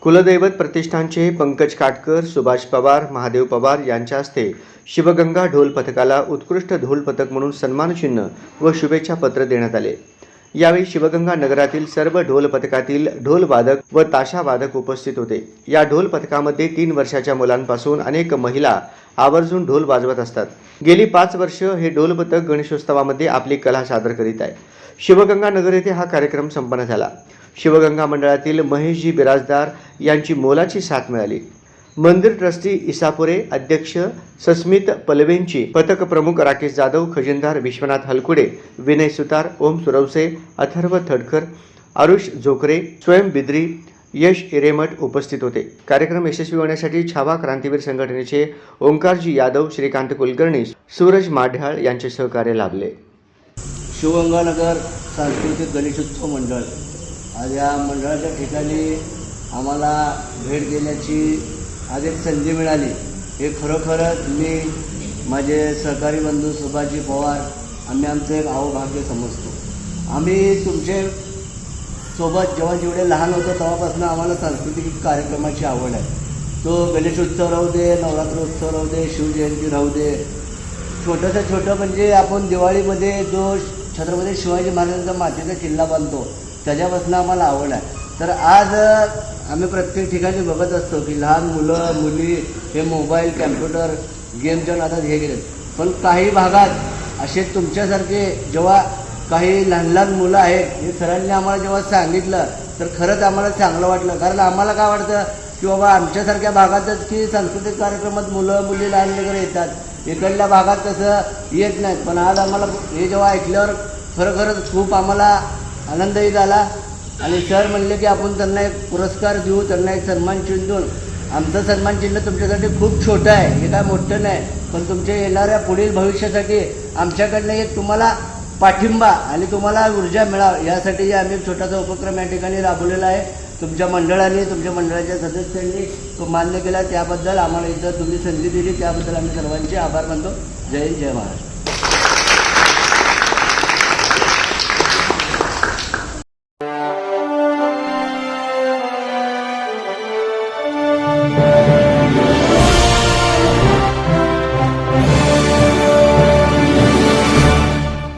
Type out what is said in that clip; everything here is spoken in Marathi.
कुलदैवत प्रतिष्ठानचे पंकज काटकर सुभाष पवार महादेव पवार यांच्या हस्ते शिवगंगा ढोल पथकाला उत्कृष्ट ढोल पथक म्हणून सन्मान चिन्ह व शुभेच्छा पत्र देण्यात आले. यावेळी शिवगंगा नगरातील सर्व ढोल पथकातील ढोल वादक व ताशा वादक उपस्थित होते. या ढोल पथकामध्ये तीन वर्षाच्या मुलांपासून अनेक महिला आवर्जून ढोल वाजवत असतात. गेली पाच वर्ष हे ढोल पथक गणेशोत्सवामध्ये आपली कला सादर करीत आहे. शिवगंगा नगर येथे हा कार्यक्रम संपन्न झाला. शिवगंगा मंडळातील महेशजी बिराजदार यांची मोलाची साथ मिळाली. मंदिर ट्रस्टी इसापुरे अध्यक्ष सस्मित पलवेंची पथक प्रमुख राकेश जाधव खजिनदार विश्वनाथ हलकुडे विनय सुतार ओम सुरवसे अथर्व थडकर आरुष झोकरे स्वयं बिद्री यश इरेमठ उपस्थित होते. कार्यक्रम यशस्वी होण्यासाठी छावा क्रांतीवीर संघटनेचे ओंकारजी यादव श्रीकांत कुलकर्णी सूरज माढ्याळ यांचे सहकार्य लाभले. शिवगंगानगर सांस्कृतिक गणेशोत्सव मंडळ. आज या मंडळाच्या ठिकाणी आम्हाला भेट देण्याची आज एक संधी मिळाली. हे खरोखरच मी माझे सहकारी बंधू सुभाषजी पवार आम्ही आमचं एक अवभाग्य समजतो. आम्ही तुमचे सोबत जेव्हा जेवढे लहान होतो तेव्हापासून आम्हाला सांस्कृतिक कार्यक्रमाची आवड आहे. तो गणेशोत्सव राहू दे नवरात्र उत्सव राहू दे शिवजयंती राहू दे. छोटंसं छोटं म्हणजे आपण दिवाळीमध्ये जो छत्रपती शिवाजी महाराजांचा मातीचा किल्ला बांधतो त्याच्यापासून आम्हाला आवड आहे. तर आज आम्ही प्रत्येक ठिकाणी बघत असतो की लहान मुलं मुली हे मोबाईल कॅम्प्युटर गेमच्या आता हे गेलेत पण काही भागात असे तुमच्यासारखे जेव्हा काही लहान लहान मुलं आहेत हे सरांनी आम्हाला जेव्हा सांगितलं तर खरंच आम्हाला चांगलं वाटलं. कारण आम्हाला काय वाटतं की बाबा आमच्यासारख्या भागातच की सांस्कृतिक कार्यक्रमात मुलं मुली लहान वगैरे येतात. इकडल्या भागात तसं येत नाहीत. पण आज आम्हाला हे जेव्हा ऐकल्यावर खरोखरच खूप आम्हाला आनंदही झाला. आणि सर म्हणले की आपण त्यांना एक पुरस्कार देऊ त्यांना एक सन्मान चिन्ह देऊन. आमचं सन्मान चिन्ह तुमच्यासाठी खूप छोटं आहे. हे काय मोठं नाही. पण तुमच्या येणाऱ्या पुढील भविष्यासाठी आमच्याकडनं एक तुम्हाला पाठिंबा आणि तुम्हाला ऊर्जा मिळावं. यासाठी आम्ही एक छोटासा उपक्रम या ठिकाणी राबवलेला आहे. तुमच्या मंडळाने तुमच्या मंडळाच्या सदस्यांनी तो मान्य केला. त्याबद्दल आम्हाला इथं तुम्ही संधी दिली. त्याबद्दल आम्ही सर्वांचे आभार मानतो. जय जय महाराष्ट्र.